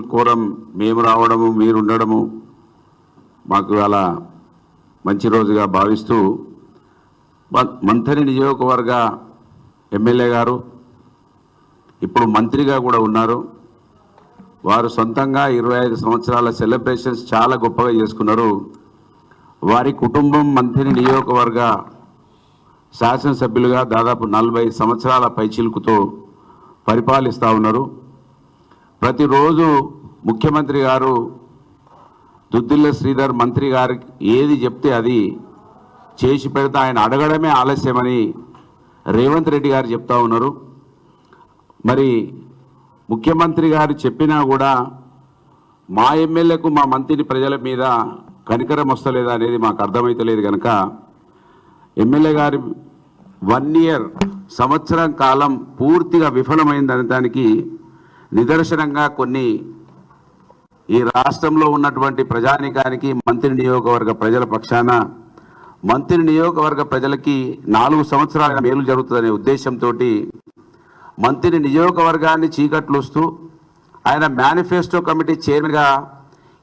Quorum మేము రావడము మీరు ఉండడము మాకు అలా మంచి రోజుగా భావిస్తూ మ- మంథని నియోజకవర్గ ఎమ్మెల్యే గారు ఇప్పుడు మంత్రిగా కూడా ఉన్నారు. వారు సొంతంగా ఇరవై ఐదు సంవత్సరాల సెలబ్రేషన్స్ చాలా గొప్పగా చేసుకున్నారు. వారి కుటుంబం మంత్రి నియోజకవర్గ శాసనసభ్యులుగా దాదాపు నలభై సంవత్సరాల పైచిలుకుతో పరిపాలిస్తూ ఉన్నారు. ప్రతిరోజు ముఖ్యమంత్రి గారు దుద్దిల్ల శ్రీధర్ మంత్రి గారికి ఏది చెప్తే అది చేసి పెడితే ఆయన అడగడమే ఆలస్యమని రేవంత్ రెడ్డి గారు చెప్తా ఉన్నారు. మరి ముఖ్యమంత్రి గారు చెప్పినా కూడా మా ఎమ్మెల్యేకు మా మంత్రి ప్రజల మీద కనికరం వస్తలేదా అనేది మాకు అర్థమైతలేదు కనుక ఎమ్మెల్యే గారి వన్ ఇయర్ సంవత్సరం కాలం పూర్తిగా విఫలమైందనడానికి నిదర్శనంగా కొన్ని ఈ రాష్ట్రంలో ఉన్నటువంటి ప్రజానికానికి మంత్రి నియోజకవర్గ ప్రజల పక్షాన మంత్రి నియోజకవర్గ ప్రజలకి నాలుగు సంవత్సరాల మేలు జరుగుతుందనే ఉద్దేశంతో మంత్రి నియోజకవర్గాన్ని చీకట్లుస్తూ ఆయన మేనిఫెస్టో కమిటీ చైర్మన్గా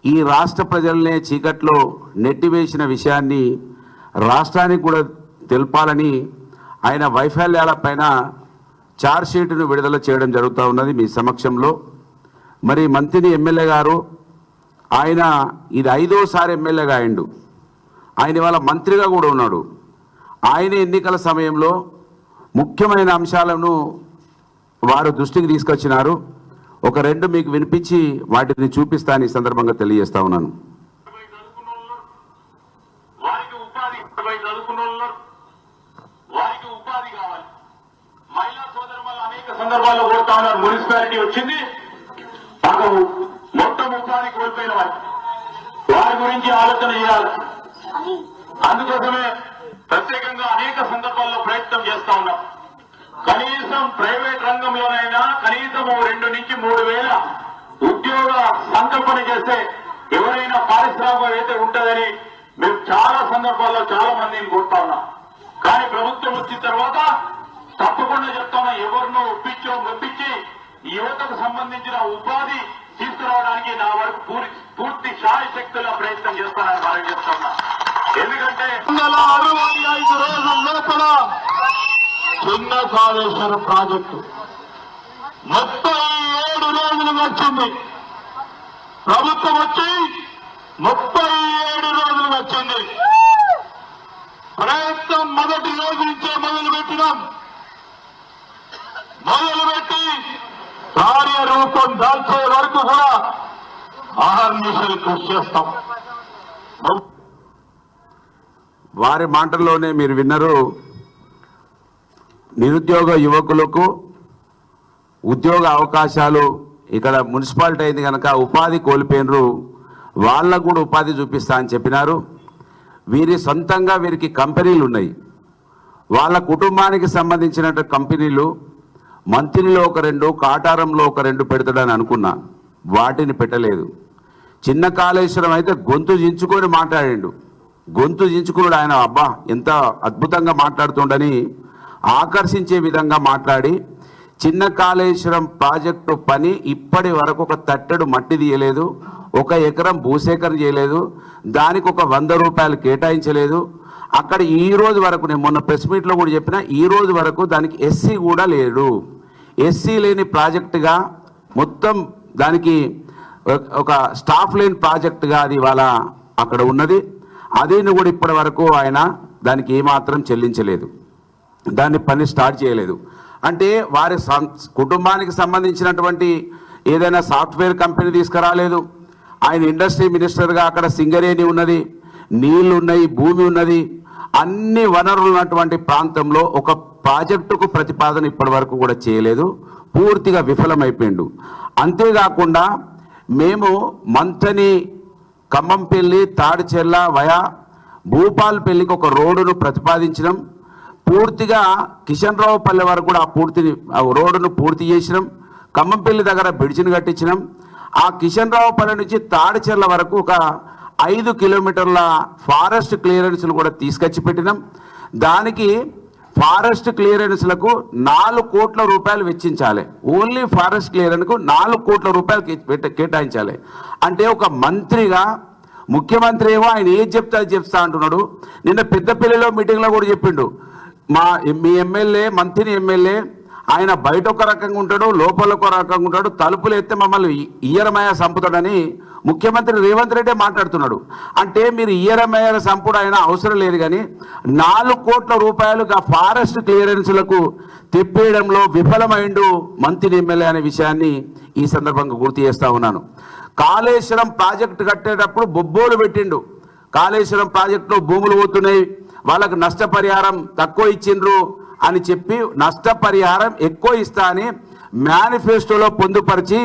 ఈ రాష్ట్ర ప్రజలనే చీకట్లో నెట్టివేసిన విషయాన్ని రాష్ట్రానికి కూడా తెలపాలని ఆయన వైఫల్యాలపైన చార్జ్ షీటును విడుదల చేయడం జరుగుతూ ఉన్నది మీ సమక్షంలో. మరి మంత్రిని ఎమ్మెల్యే గారు ఆయన ఇది ఐదోసారి ఎమ్మెల్యేగా అయిండు. ఆయన ఇవాళ మంత్రిగా కూడా ఉన్నాడు. ఆయన ఎన్నికల సమయంలో ముఖ్యమైన అంశాలను వారు దృష్టికి తీసుకొచ్చినారు. ఒక రెండు మీకు వినిపించి వాటిని చూపిస్తాను ఈ సందర్భంగా తెలియజేస్తా ఉన్నాను ఇరవై చదువుకున్న వాళ్ళు ఉన్నారు. వారికి ఉపాధి ఇరవై చదువుకున్న వాళ్ళు ఉన్నారు. వారికి ఉపాధి కావాలి మహిళా సోదరు వల్ల అనేక సందర్భాల్లో కోరుతా ఉన్నారు మున్సిపాలిటీ వచ్చింది. మాకు మొత్తం ఉపాధి కోల్పోయిన వారి. వారి గురించి ఆలోచన చేయాలి. అందుకోసమే ప్రత్యేకంగా అనేక సందర్భాల్లో ప్రయత్నం చేస్తా ఉన్నాం. కనీసం ప్రైవేట్ రంగంలోనైనా కనీసం రెండు నుంచి మూడు వేల ఉద్యోగ సంకల్పన చేస్తే ఎవరైనా పారిశ్రామికవేత్త ఉంటుందని మేము చాలా సందర్భాల్లో చాలా మందిని కోరుతా ఉన్నాం. కానీ ప్రభుత్వం వచ్చిన తర్వాత తప్పకుండా చెప్తాను ఎవరినో ఒప్పించో మెప్పించి యువతకు సంబంధించిన ఉపాధి తీసుకురావడానికి నా వరకు పూర్తి పూర్తి శాయశక్తుల ప్రయత్నం చేస్తానని మనం చెప్తున్నా. ఎందుకంటే అరవై ఐదు రోజుల లోపల చిన్న కాళేశ్వర ప్రాజెక్టు ముప్పై ఏడు రోజులు వచ్చింది. ప్రభుత్వం వచ్చి ముప్పై ఏడు రోజులు వచ్చింది. ప్రయత్నం మొదటి రోజు నుంచే మొదలు పెట్టినాం మొదలుపెట్టి కార్యరూపం దాల్చే వరకు కూడా ఆహర్నిశలు కృషి చేస్తాం. వారి మాటల్లోనే మీరు విన్నరు. నిరుద్యోగ యువకులకు ఉద్యోగ అవకాశాలు ఇక్కడ మున్సిపాలిటీ అయింది కనుక ఉపాధి కోల్పోయినరు. వాళ్ళకు కూడా ఉపాధి చూపిస్తా అని చెప్పినారు. వీరి సొంతంగా వీరికి కంపెనీలు ఉన్నాయి. వాళ్ళ కుటుంబానికి సంబంధించినటువంటి కంపెనీలు మంత్రిలో ఒక రెండు కాటారంలో ఒక రెండు పెడతాడని అనుకున్నా. వాటిని పెట్టలేదు. చిన్న కాళేశ్వరం అయితే గొంతు దించుకొని మాట్లాడిండు. గొంతు దించుకున్నాడు ఆయన. అబ్బా ఎంత అద్భుతంగా మాట్లాడుతుండని ఆకర్షించే విధంగా మాట్లాడి చిన్న కాళేశ్వరం ప్రాజెక్టు పని ఇప్పటి వరకు ఒక తట్టెడు మట్టి తీయలేదు ఒక ఎకరం భూసేకరణ చేయలేదు దానికి ఒక వంద రూపాయలు కేటాయించలేదు. అక్కడ ఈ రోజు వరకు నేను మొన్న ప్రెస్ మీట్లో కూడా చెప్పిన ఈ రోజు వరకు దానికి ఎస్సీ కూడా లేడు. ఎస్సీ లేని ప్రాజెక్టుగా మొత్తం దానికి ఒక- స్టాఫ్ లేని ప్రాజెక్టుగా అది ఇవాళ అక్కడ ఉన్నది. అదేను కూడా ఇప్పటి వరకు ఆయన దానికి ఏమాత్రం చెల్లించలేదు. దాన్ని పని స్టార్ట్ చేయలేదు. అంటే వారి సం- కుటుంబానికి సంబంధించినటువంటి ఏదైనా సాఫ్ట్వేర్ కంపెనీ తీసుకురాలేదు. ఆయన ఇండస్ట్రీ మినిస్టర్గా అక్కడ సింగరేణి ఉన్నది. నీళ్ళు ఉన్నాయి భూమి ఉన్నది. అన్ని వనరులు ఉన్నటువంటి ప్రాంతంలో ఒక ప్రాజెక్టుకు ప్రతిపాదన ఇప్పటి వరకు కూడా చేయలేదు. పూర్తిగా విఫలమైపోయిండు. అంతేకాకుండా మేము మంతని ఖమ్మంపల్లి తాడిచెర్ల వయా భూపాల్పల్లికి ఒక రోడ్డును ప్రతిపాదించినాం. పూర్తిగా కిషన్ రావు పల్లె వరకు కూడా ఆ పూర్తిని ఆ రోడ్డును పూర్తి చేసినాం. ఖమ్మంపల్లి దగ్గర బ్రిడ్జిని కట్టించినాం. ఆ కిషన్ రావు పల్లె నుంచి తాడిచెర్ల వరకు ఒక ఐదు కిలోమీటర్ల ఫారెస్ట్ క్లియరెన్స్లు కూడా తీసుకొచ్చి పెట్టినాం దానికి ఫారెస్ట్ క్లియరెన్స్లకు నాలుగు కోట్ల రూపాయలు వెచ్చించాలి. ఓన్లీ ఫారెస్ట్ క్లియరెన్స్కు నాలుగు కోట్ల రూపాయలు కే- కేటాయించాలి. అంటే ఒక మంత్రిగా ముఖ్యమంత్రి ఏమో ఆయన ఏం చెప్తే అది చెప్తా అంటున్నాడు. నిన్న పెద్దపల్లిలో మీటింగ్లో కూడా చెప్పిండు. మా మీ ఎమ్మెల్యే మంత్రి ఎమ్మెల్యే ఆయన బయట ఒక రకంగా ఉంటాడు లోపల ఒక రకంగా ఉంటాడు తలుపులు ఎత్తే మమ్మల్ని ఇయ్యరమయ సంపుతాడని ముఖ్యమంత్రి రేవంత్ రెడ్డి మాట్లాడుతున్నాడు. అంటే మీరు ఇయ్యరమయ సంపుడు అయినా అవసరం లేదు కానీ నాలుగు కోట్ల రూపాయలుగా ఫారెస్ట్ క్లియరెన్స్లకు తెప్పేయడంలో విఫలమైండు మంత్రి ఎమ్మెల్యే అనే విషయాన్ని ఈ సందర్భంగా గుర్తు చేస్తా ఉన్నాను. కాళేశ్వరం ప్రాజెక్టు కట్టేటప్పుడు బొబ్బోలు పెట్టిండు. కాళేశ్వరం ప్రాజెక్టులో భూములు పోతున్నాయి. వాళ్ళకు నష్టపరిహారం తక్కువ ఇచ్చిండ్రు అని చెప్పి నష్టపరిహారం ఎక్కువ ఇస్తా అని మేనిఫెస్టోలో పొందుపరిచి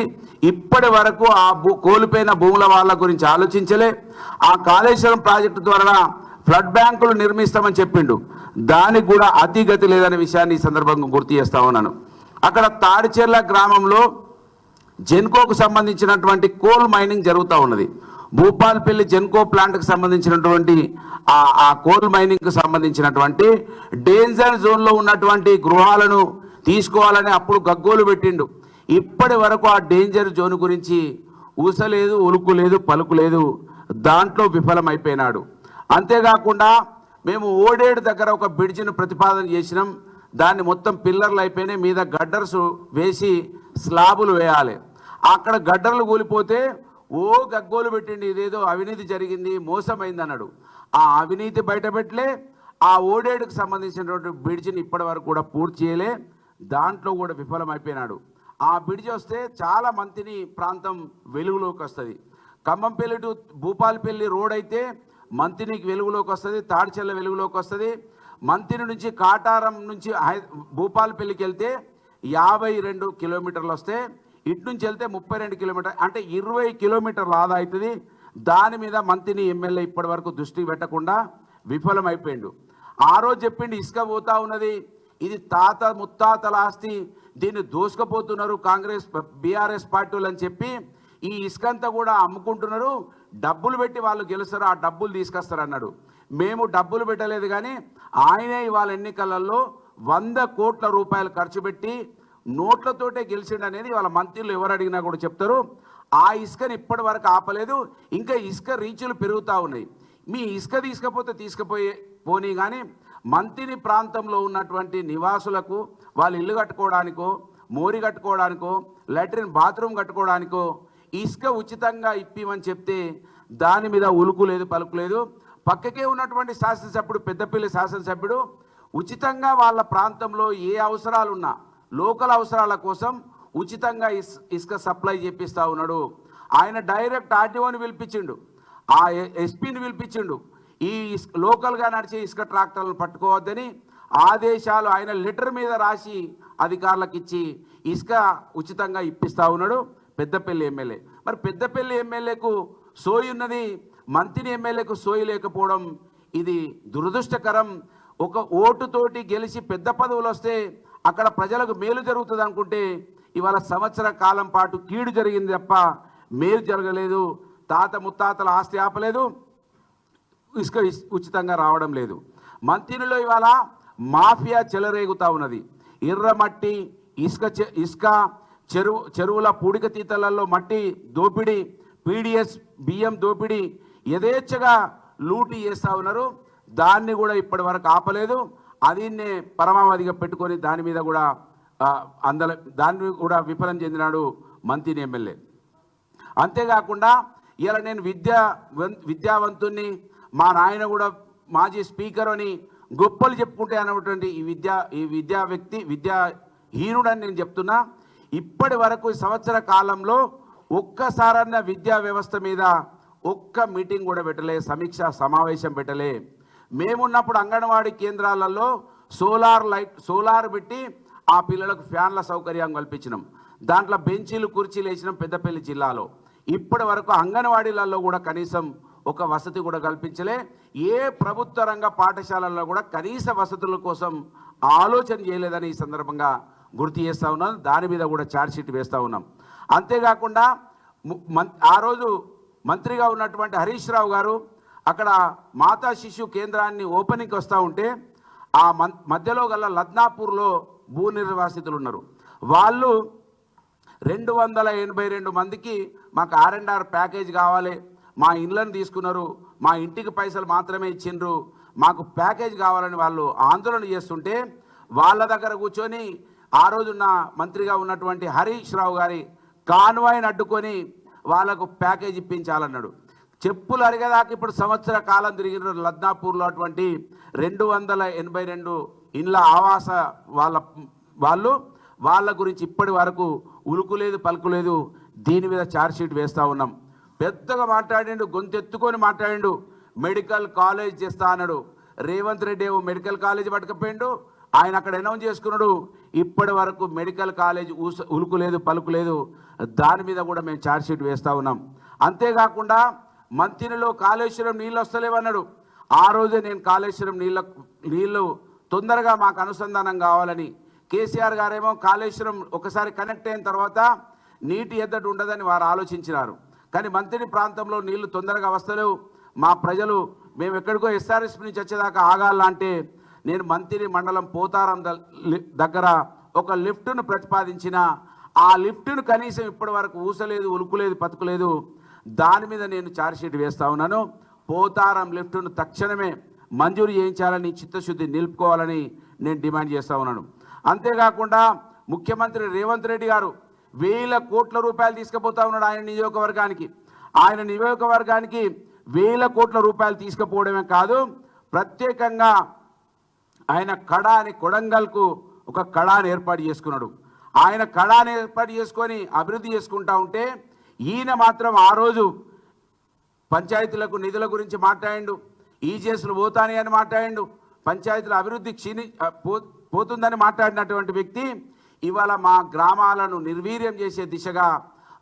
ఇప్పటి వరకు ఆ భూ కోల్పోయిన భూముల వాళ్ళ గురించి ఆలోచించలే. ఆ కాళేశ్వరం ప్రాజెక్టు ద్వారా ఫ్లడ్ బ్యాంకులు నిర్మిస్తామని చెప్పిండు. దానికి కూడా అతిగతి లేదనే విషయాన్ని ఈ సందర్భంగా గుర్తు చేస్తా ఉన్నాను. అక్కడ తాడిచెర్ల గ్రామంలో జెన్కోకు సంబంధించినటువంటి కోల్ మైనింగ్ జరుగుతూ ఉన్నది. భూపాల్పల్లి జెన్కో ప్లాంట్కి సంబంధించినటువంటి ఆ ఆ కోల్ మైనింగ్కి సంబంధించినటువంటి డేంజర్ జోన్లో ఉన్నటువంటి గృహాలను తీసుకోవాలని అప్పుడు గగ్గోలు పెట్టిండు. ఇప్పటి వరకు ఆ డేంజర్ జోన్ గురించి ఊసలేదు ఉలుకు లేదు పలుకు లేదు దాంట్లో విఫలమైపోయినాడు. అంతేకాకుండా మేము ఓడేడు దగ్గర ఒక బ్రిడ్జిని ప్రతిపాదన చేసినాం. దాన్ని మొత్తం పిల్లర్లు అయిపోయినాయి. మీద గడ్డర్స్ వేసి స్లాబులు వేయాలి. అక్కడ గడ్డర్లు కూలిపోతే ఓ గగ్గోలు పెట్టిండి. ఇదేదో అవినీతి జరిగింది మోసమైంది అన్నాడు ఆ అవినీతి బయటపెట్టలే. ఆ ఓడేడుకు సంబంధించినటువంటి బ్రిడ్జిని ఇప్పటి వరకు కూడా పూర్తి చేయలే. దాంట్లో కూడా విఫలమైపోయినాడు. ఆ బ్రిడ్జి వస్తే చాలా మంతిని ప్రాంతం వెలుగులోకి వస్తుంది. ఖమ్మంపల్లి టు భూపాలపల్లి రోడ్ అయితే మంతినికి వెలుగులోకి వస్తుంది తాడిచెల్ల వెలుగులోకి వస్తుంది. మంతిని నుంచి కాటారం నుంచి హై భూపాలపల్లికి వెళ్తే యాభై రెండు కిలోమీటర్లు వస్తే ఇటు నుంచి వెళ్తే ముప్పై రెండు కిలోమీటర్ అంటే ఇరవై కిలోమీటర్లు ఆదా అవుతుంది దాని మీద మంత్రిని ఎమ్మెల్యే ఇప్పటి వరకు దృష్టి పెట్టకుండా విఫలమైపోయిండు. ఆ రోజు చెప్పిండు ఇసుక పోతా ఉన్నది. ఇది తాత ముత్తాతల ఆస్తి దీన్ని దోసుకపోతున్నారు కాంగ్రెస్ బీఆర్ఎస్ పార్టీలు అని చెప్పి ఈ ఇసుకంతా కూడా అమ్ముకుంటున్నారు. డబ్బులు పెట్టి వాళ్ళు గెలుస్తారు? ఆ డబ్బులు తీసుకొస్తారన్నాడు. మేము డబ్బులు పెట్టలేదు కానీ ఆయనే ఇవాళ ఎన్నికలలో వంద కోట్ల రూపాయలు ఖర్చు పెట్టి నోట్లతోటే గెలిచిండు అనేది వాళ్ళ మంత్రులు ఎవరు అడిగినా కూడా చెప్తారు. ఆ ఇసుకని ఇప్పటి వరకు ఆపలేదు. ఇంకా ఇసుక రీచులు పెరుగుతూ ఉన్నాయి. మీ ఇసుక తీసుకపోతే తీసుకుపోయే పోనీ కానీ మంతిని ప్రాంతంలో ఉన్నటువంటి నివాసులకు వాళ్ళు ఇల్లు కట్టుకోవడానికో మోరి కట్టుకోవడానికో లాట్రిన్ బాత్రూమ్ కట్టుకోవడానికో ఇసుక ఉచితంగా ఇప్పిమని చెప్తే దాని మీద ఉలుకు లేదు పలుకు లేదు. పక్కకే ఉన్నటువంటి శాసనసభ్యుడు పెద్దపల్లి శాసనసభ్యుడు ఉచితంగా వాళ్ళ ప్రాంతంలో ఏ అవసరాలున్నా లోకల్ అవసరాల కోసం ఉచితంగా ఇస్ ఇసుక సప్లై చేపిస్తూ ఉన్నాడు. ఆయన డైరెక్ట్ ఆర్డీఓని పిలిపించిండు. ఆ ఎస్పీని పిలిపించిండు. ఈ లోకల్గా నడిచే ఇసుక ట్రాక్టర్లను పట్టుకోవద్దని ఆదేశాలు ఆయన లెటర్ మీద రాసి అధికారులకు ఇచ్చి ఇసుక ఉచితంగా ఇప్పిస్తా ఉన్నాడు పెద్దపల్లి ఎమ్మెల్యే. మరి పెద్దపల్లి ఎమ్మెల్యేకు సోయి ఉన్నది మంత్రి ఎమ్మెల్యేకు సోయి లేకపోవడం ఇది దురదృష్టకరం. ఒక ఓటుతోటి గెలిచి పెద్ద పదవులు వస్తే అక్కడ ప్రజలకు మేలు జరుగుతుంది అనుకుంటే ఇవాళ సంవత్సర కాలం పాటు కీడు జరిగింది తప్ప మేలు జరగలేదు. తాత ముత్తాతల ఆస్తి ఆపలేదు. ఇసుక ఉచితంగా రావడం లేదు. మంతినిలో ఇవాళ మాఫియా చెలరేగుతా ఉన్నది. ఎర్రమట్టి ఇసుక చె- ఇసుక చెరువు చెరువుల పూడిక తీతలలో మట్టి దోపిడీ పీడిఎస్ బియ్యం దోపిడీ యథేచ్ఛగా లూటీ చేస్తూ ఉన్నారు. దాన్ని కూడా ఇప్పటి వరకు ఆపలేదు. అదిన్నే పరమావధిగా పెట్టుకొని దాని మీద కూడా అందల దాన్ని కూడా విఫలం చెందినాడు మంత్రిని ఎమ్మెల్యే. అంతేకాకుండా ఇలా నేను విద్యా వం- విద్యావంతుణ్ణి మా నాయన కూడా మాజీ స్పీకర్ అని గొప్పలు చెప్పుకుంటే అన్నటువంటి ఈ విద్యా ఈ విద్యా వ్యక్తి విద్యా హీనుడని నేను చెప్తున్నా. ఇప్పటి వరకు సంవత్సర కాలంలో ఒక్కసారన్న విద్యా వ్యవస్థ మీద ఒక్క మీటింగ్ కూడా పెట్టలే సమీక్ష సమావేశం పెట్టలే. మేమున్నప్పుడు అంగన్వాడీ కేంద్రాలలో సోలార్ లైట్ సోలార్ పెట్టి ఆ పిల్లలకు ఫ్యాన్ల సౌకర్యం కల్పించినాం. దాంట్లో బెంచీలు కుర్చీలు వేసినాం పెద్దపల్లి జిల్లాలో. ఇప్పటి వరకు అంగన్వాడీలలో కూడా కనీసం ఒక వసతి కూడా కల్పించలే. ఏ ప్రభుత్వ రంగ పాఠశాలల్లో కూడా కనీస వసతుల కోసం ఆలోచన చేయలేదని ఈ సందర్భంగా గుర్తు చేస్తూ ఉన్నాం. దాని మీద కూడా ఛార్జ్షీట్ వేస్తూ ఉన్నాం. అంతేకాకుండా ఆ రోజు మంత్రిగా ఉన్నటువంటి హరీష్ రావు గారు అక్కడ మాతా శిశు కేంద్రాన్ని ఓపెనింగ్కి వస్తూ ఉంటే ఆ మధ్యలో గల లద్నాపూర్లో భూ నిర్వాసితులు ఉన్నారు. వాళ్ళు రెండు వందల ఎనభై రెండు మందికి మాకు ఆర్ అండ్ ఆర్ ప్యాకేజ్ కావాలి. మా ఇండ్లను తీసుకున్నారు మా ఇంటికి పైసలు మాత్రమే ఇచ్చిండ్రు. మాకు ప్యాకేజ్ కావాలని వాళ్ళు ఆందోళన చేస్తుంటే వాళ్ళ దగ్గర కూర్చొని ఆ రోజున్న మంత్రిగా ఉన్నటువంటి హరీష్ రావు గారి కాన్వాయ్ని అడ్డుకొని వాళ్ళకు ప్యాకేజ్ ఇప్పించాలన్నాడు. చెప్పులు అరిగేదాకా ఇప్పుడు సంవత్సర కాలం తిరిగిన లద్నాపూర్లో అటువంటి రెండు వందల ఎనభై రెండు ఇండ్ల ఆవాస వాళ్ళ వాళ్ళు వాళ్ళ గురించి ఇప్పటి వరకు ఉలుకులేదు పలుకులేదు దీని మీద ఛార్జ్షీట్ వేస్తూ ఉన్నాం. పెద్దగా మాట్లాడిండు గొంతెత్తుకొని మాట్లాడిండు. మెడికల్ కాలేజ్ చేస్తా అన్నాడు. రేవంత్ రెడ్డి ఏమో మెడికల్ కాలేజ్ పట్టుకపోయిండు. ఆయన అక్కడ అనౌన్స్ చేసుకున్నాడు. ఇప్పటి వరకు మెడికల్ కాలేజ్ ఊస ఉలుకులేదు పలుకులేదు. దాని మీద కూడా మేము ఛార్జ్షీట్ వేస్తూ ఉన్నాం. అంతేకాకుండా మంతినిలో కాళేశ్వరం నీళ్ళు వస్తలేవన్నాడు ఆ రోజే నేను కాళేశ్వరం నీళ్ళ నీళ్ళు తొందరగా మాకు అనుసంధానం కావాలని. కేసీఆర్ గారేమో కాళేశ్వరం ఒకసారి కనెక్ట్ అయిన తర్వాత నీటి ఎద్దటి ఉండదని వారు ఆలోచించినారు. కానీ మంత్రి ప్రాంతంలో నీళ్ళు తొందరగా వస్తలేవు. మా ప్రజలు మేము ఎక్కడికో ఎస్ఆర్ఎస్ నుంచి వచ్చేదాకా ఆగాలంటే నేను మంత్రి మండలం పోతారం ద- దగ్గర ఒక లిఫ్ట్ను ప్రతిపాదించిన ఆ లిఫ్ట్ను కనీసం ఇప్పటి వరకు ఊసలేదు ఉలుకులేదు పతుకులేదు దాని మీద నేను ఛార్జ్షీట్ వేస్తా ఉన్నాను. పోతారం లిఫ్ట్ను తక్షణమే మంజూరు చేయించాలని చిత్తశుద్ధి నిలుపుకోవాలని నేను డిమాండ్ చేస్తా ఉన్నాను. అంతేకాకుండా ముఖ్యమంత్రి రేవంత్ రెడ్డి గారు వేల కోట్ల రూపాయలు తీసుకుపోతా ఉన్నాడు ఆయన నియోజకవర్గానికి. ఆయన నియోజకవర్గానికి వేల కోట్ల రూపాయలు తీసుకుపోవడమే కాదు ప్రత్యేకంగా ఆయన కడా అని కొడంగల్కు ఒక కళాని ఏర్పాటు చేసుకున్నాడు. ఆయన కళాన్ని ఏర్పాటు చేసుకొని అభివృద్ధి చేసుకుంటా ఉంటే ఈయన మాత్రం ఆ రోజు పంచాయతీలకు నిధుల గురించి మాట్లాడిండు ఈజీఎస్లు పోతానే అని మాట్లాడిండు పంచాయతీల అభివృద్ధి క్షీణి పో పోతుందని మాట్లాడినటువంటి వ్యక్తి ఇవాళ మా గ్రామాలను నిర్వీర్యం చేసే దిశగా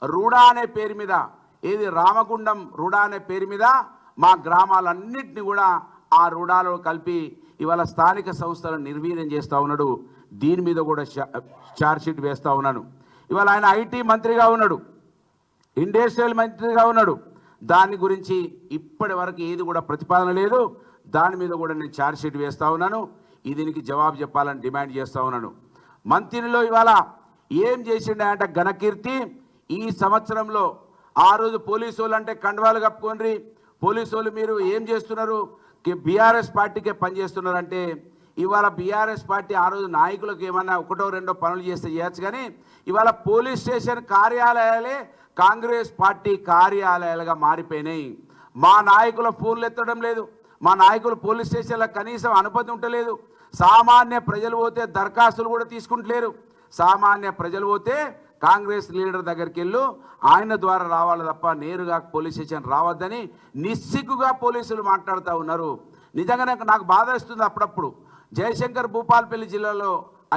రూడా అనే పేరు మీద ఏది రామగుండం రూడా అనే పేరు మీద మా గ్రామాలన్నింటినీ కూడా ఆ రుడాలో కలిపి ఇవాళ స్థానిక సంస్థలను నిర్వీర్యం చేస్తూ ఉన్నాడు. దీని మీద కూడా ఛార్జ్షీట్ వేస్తూ ఉన్నాను. ఇవాళ ఆయన ఐటీ మంత్రిగా ఉన్నాడు. ఇండస్ట్రియల్ మంత్రిగా ఉన్నాడు. దాని గురించి ఇప్పటి వరకు ఏది కూడా ప్రతిపాదన లేదు. దాని మీద కూడా నేను ఛార్జ్షీట్ వేస్తూ ఉన్నాను. దీనికి జవాబు చెప్పాలని డిమాండ్ చేస్తూ ఉన్నాను. మంత్రిలో ఇవాళ ఏం చేసిండే అంటే ఘనకీర్తి? ఈ సంవత్సరంలో ఆ రోజు పోలీసు వాళ్ళు అంటే కండవాలు కప్పుకోండి. పోలీసు వాళ్ళు మీరు ఏం చేస్తున్నారు? బీఆర్ఎస్ పార్టీకే పనిచేస్తున్నారంటే ఇవాళ బీఆర్ఎస్ పార్టీ ఆ రోజు నాయకులకు ఏమన్నా ఒకటో రెండో పనులు చేస్తే చేయొచ్చు కానీ ఇవాళ పోలీస్ స్టేషన్ కార్యాలయాలే కాంగ్రెస్ పార్టీ కార్యాలయాలుగా మారిపోయినాయి. మా నాయకుల ఫోన్లు ఎత్తడం లేదు. మా నాయకులు పోలీస్ స్టేషన్లో కనీసం అనుమతి ఉండలేదు సామాన్య ప్రజలు పోతే దరఖాస్తులు కూడా తీసుకుంటలేరు. సామాన్య ప్రజలు పోతే కాంగ్రెస్ లీడర్ దగ్గరికి వెళ్ళు. ఆయన ద్వారా రావాలి తప్ప నేరుగా పోలీస్ స్టేషన్ రావద్దని నిస్సిగ్గుగా పోలీసులు మాట్లాడుతూ ఉన్నారు. నిజంగా నాకు బాధ ఇస్తుంది అప్పుడప్పుడు. జయశంకర్ భూపాల్పల్లి జిల్లాలో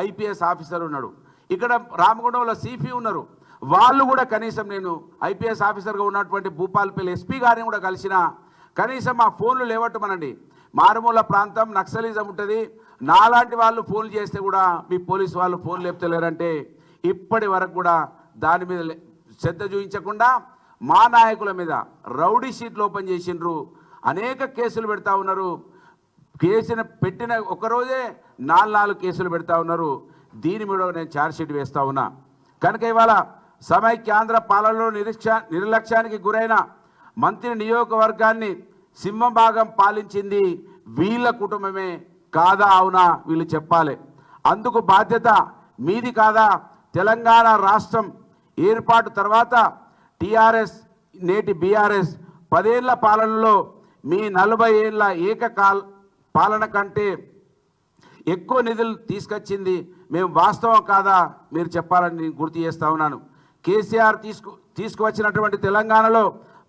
ఐపీఎస్ ఆఫీసర్ ఉన్నాడు. ఇక్కడ రామగుండంలో సిపి ఉన్నారు. వాళ్ళు కూడా కనీసం నేను ఐపీఎస్ ఆఫీసర్గా ఉన్నటువంటి భూపాల్పల్లి ఎస్పీ గారిని కూడా కలిసిన కనీసం మా ఫోన్లు లేవట్టమనండి. మారుమూల ప్రాంతం నక్సలిజం ఉంటుంది. నాలాంటి వాళ్ళు ఫోన్లు చేస్తే కూడా మీ పోలీసు వాళ్ళు ఫోన్ లేపుతలేరంటే ఇప్పటి వరకు కూడా దాని మీద శ్రద్ధ చూపించకుండా మా నాయకుల మీద రౌడీ షీట్లు ఓపెన్ చేసిండ్రు. అనేక కేసులు పెడతా ఉన్నారు. కేసును పెట్టిన ఒకరోజే నాలుగు నాలుగు కేసులు పెడతా ఉన్నారు. దీని మీద నేను ఛార్జ్షీట్ వేస్తా ఉన్నా. కనుక ఇవాళ సమైక్యాంధ్ర పాలనలో నిరీక్ష నిర్లక్ష్యానికి గురైన మంత్రి నియోజకవర్గాన్ని సింహభాగం పాలించింది వీళ్ళ కుటుంబమే. కాదా అవునా వీళ్ళు చెప్పాలి. అందుకు బాధ్యత మీది కాదా? తెలంగాణ రాష్ట్రం ఏర్పాటు తర్వాత టీఆర్ఎస్ నేటి బీఆర్ఎస్ పదేళ్ళ పాలనలో మీ నలభై ఏళ్ళ ఏకకాల పాలన కంటే ఎక్కువ నిధులు తీసుకొచ్చింది మేము వాస్తవం కాదా? మీరు చెప్పాలని నేను గుర్తు చేస్తా ఉన్నాను. కేసీఆర్ తీసుకు తీసుకువచ్చినటువంటి తెలంగాణలో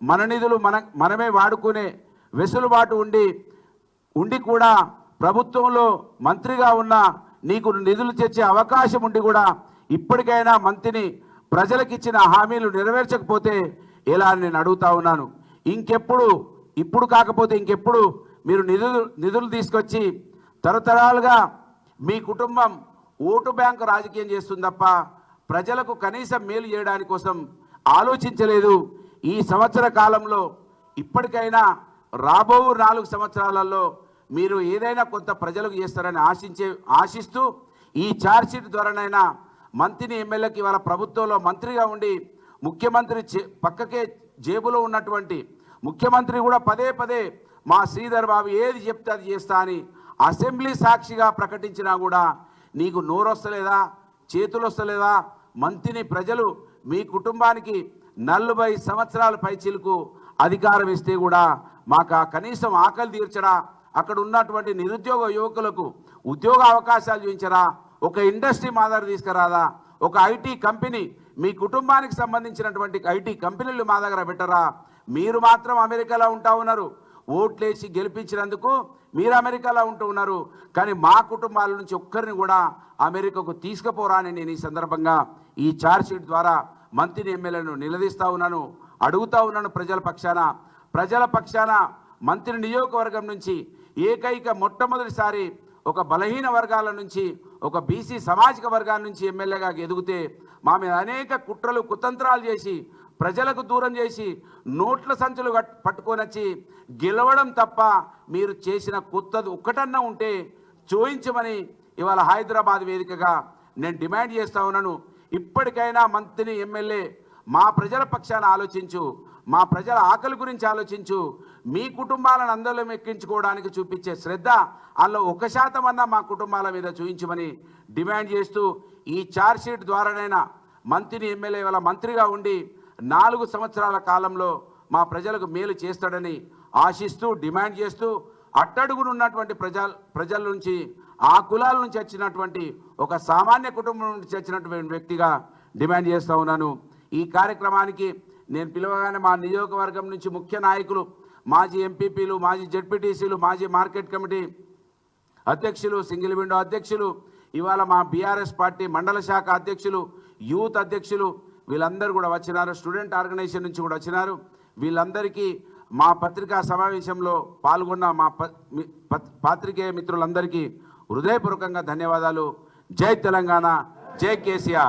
మన నిధులు మన మనమే వాడుకునే వెసులుబాటు ఉండి ఉండి కూడా ప్రభుత్వంలో మంత్రిగా ఉన్న నీకు నిధులు తెచ్చే అవకాశం ఉండి కూడా ఇప్పటికైనా మంత్రిని ప్రజలకిచ్చిన హామీలు నెరవేర్చకపోతే ఎలా నేను అడుగుతా ఉన్నాను. ఇంకెప్పుడు ఇప్పుడు కాకపోతే ఇంకెప్పుడు మీరు నిధులు నిధులు తీసుకొచ్చి తరతరాలుగా మీ కుటుంబం ఓటు బ్యాంకు రాజకీయం చేస్తుంది తప్ప ప్రజలకు కనీసం మేలు చేయడానికి కోసం ఆలోచించలేదు. ఈ సంవత్సర కాలంలో ఇప్పటికైనా రాబో నాలుగు సంవత్సరాలలో మీరు ఏదైనా కొంత ప్రజలకు చేస్తారని ఆశించే ఆశిస్తూ ఈ ఛార్జ్షీట్ ద్వారానైనా మంత్రిని ఎమ్మెల్యేకి ఇవాళ ప్రభుత్వంలో మంత్రిగా ఉండి ముఖ్యమంత్రి చే- పక్కకే జేబులో ఉన్నటువంటి ముఖ్యమంత్రి కూడా పదే పదే మా శ్రీధర్ బాబు ఏది చెప్తే అది చేస్తా అని అసెంబ్లీ సాక్షిగా ప్రకటించినా కూడా నీకు నోరొస్తలేదా చేతులు వస్తలేదా మంత్రిని ప్రజలు మీ కుటుంబానికి నలభై సంవత్సరాల పైచిలకు అధికారం ఇస్తే కూడా మాకు ఆ కనీసం ఆకలి తీర్చడా? అక్కడ ఉన్నటువంటి నిరుద్యోగ యువకులకు ఉద్యోగ అవకాశాలు చూపించరా? ఒక ఇండస్ట్రీ మా తీసుకురాదా? ఒక ఐటీ కంపెనీ మీ కుటుంబానికి సంబంధించినటువంటి ఐటీ కంపెనీలు మా దగ్గర పెట్టరా? మీరు మాత్రం అమెరికాలో ఉంటా ఉన్నారు. ఓట్లేసి గెలిపించినందుకు మీరు అమెరికాలో ఉంటూ ఉన్నారు. కానీ మా కుటుంబాల నుంచి ఒక్కరిని కూడా అమెరికాకు తీసుకుపోరాని నేను ఈ సందర్భంగా ఈ ఛార్జ్షీట్ ద్వారా మంత్రిని ఎమ్మెల్యేను నిలదీస్తూ ఉన్నాను. అడుగుతా ఉన్నాను ప్రజల పక్షాన. ప్రజల పక్షాన మంత్రి నియోజకవర్గం నుంచి ఏకైక మొట్టమొదటిసారి ఒక బలహీన వర్గాల నుంచి ఒక బీసీ సామాజిక వర్గాల నుంచి ఎమ్మెల్యేగా ఎదిగితే మా మీద అనేక కుట్రలు కుతంత్రాలు చేసి ప్రజలకు దూరం చేసి నోట్ల సంచులు కట్- పట్టుకొని వచ్చి గెలవడం తప్ప మీరు చేసిన కొత్తది ఒక్కటన్నా ఉంటే చూయించమని ఇవాళ హైదరాబాద్ వేదికగా నేను డిమాండ్ చేస్తా ఉన్నాను. ఇప్పటికైనా మంత్రిని ఎమ్మెల్యే మా ప్రజల పక్షాన ఆలోచించు. మా ప్రజల ఆకలి గురించి ఆలోచించు. మీ కుటుంబాలను అందరిలో ఎక్కించుకోవడానికి చూపించే శ్రద్ధ అందులో ఒక శాతం అన్నా మా కుటుంబాల మీద చూపించమని డిమాండ్ చేస్తూ ఈ ఛార్జ్షీట్ ద్వారానైనా మంత్రిని ఎమ్మెల్యే వాళ్ళ మంత్రిగా ఉండి నాలుగు సంవత్సరాల కాలంలో మా ప్రజలకు మేలు చేస్తాడని ఆశిస్తూ డిమాండ్ చేస్తూ అట్టడుగును ఉన్నటువంటి ప్రజల ప్రజల నుంచి ఆ కులాల నుంచి వచ్చినటువంటి ఒక సామాన్య కుటుంబం నుంచి వచ్చినటువంటి వ్యక్తిగా డిమాండ్ చేస్తూ ఉన్నాను. ఈ కార్యక్రమానికి నేను పిలవగానే మా నియోజకవర్గం నుంచి ముఖ్య నాయకులు మాజీ ఎంపీపీలు మాజీ జెడ్పీటీసీలు మాజీ మార్కెట్ కమిటీ అధ్యక్షులు సింగిల్ విండో అధ్యక్షులు ఇవాళ మా బీఆర్ఎస్ పార్టీ మండల శాఖ అధ్యక్షులు యూత్ అధ్యక్షులు వీళ్ళందరూ కూడా వచ్చినారు. స్టూడెంట్ ఆర్గనైజేషన్ నుంచి కూడా వచ్చినారు. వీళ్ళందరికీ మా పత్రికా సమావేశంలో పాల్గొన్న మా పత్- పాత్రికేయ మిత్రులందరికీ హృదయపూర్వకంగా ధన్యవాదాలు. జై తెలంగాణ జై కేసీఆర్.